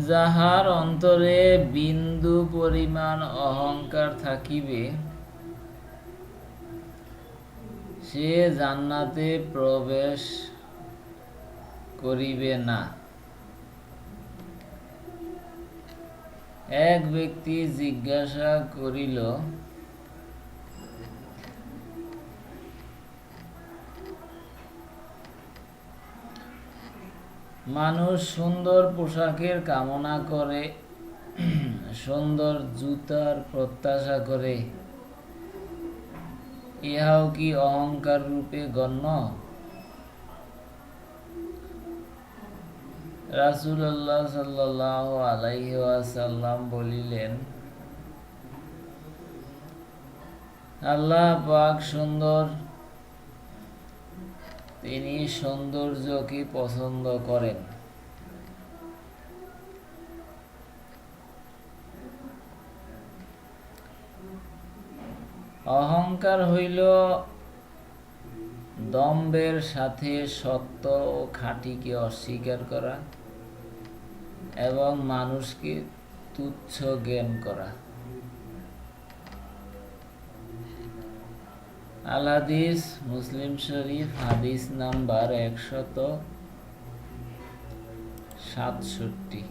যাহার অন্তরে বিন্দু পরিমাণ অহংকার থাকিবে, সে জান্নাতে প্রবেশ করিবে না। এক ব্যক্তি জিজ্ঞাসা করিল মানুষ সুন্দর পোশাকের কামনা করে, সুন্দর জুতার প্রত্যাশা করে। ইহাও কি অহংকার রূপে গণ্য? রাসূলুল্লাহ সাল্লাল্লাহু আলাইহি ওয়াসাল্লাম বলিলেন, আল্লাহ পাক সুন্দর তিনি সৌন্দর্যকে পছন্দ করেন? অহংকার হইল দম্বের সাথে সত্য ও খাঁটিকে অস্বীকার করা এবং মানুষকে তুচ্ছ জ্ঞান করা। আল হাদিস মুসলিম শরীফ হাদিস নাম্বার একশত সাতষট্টি।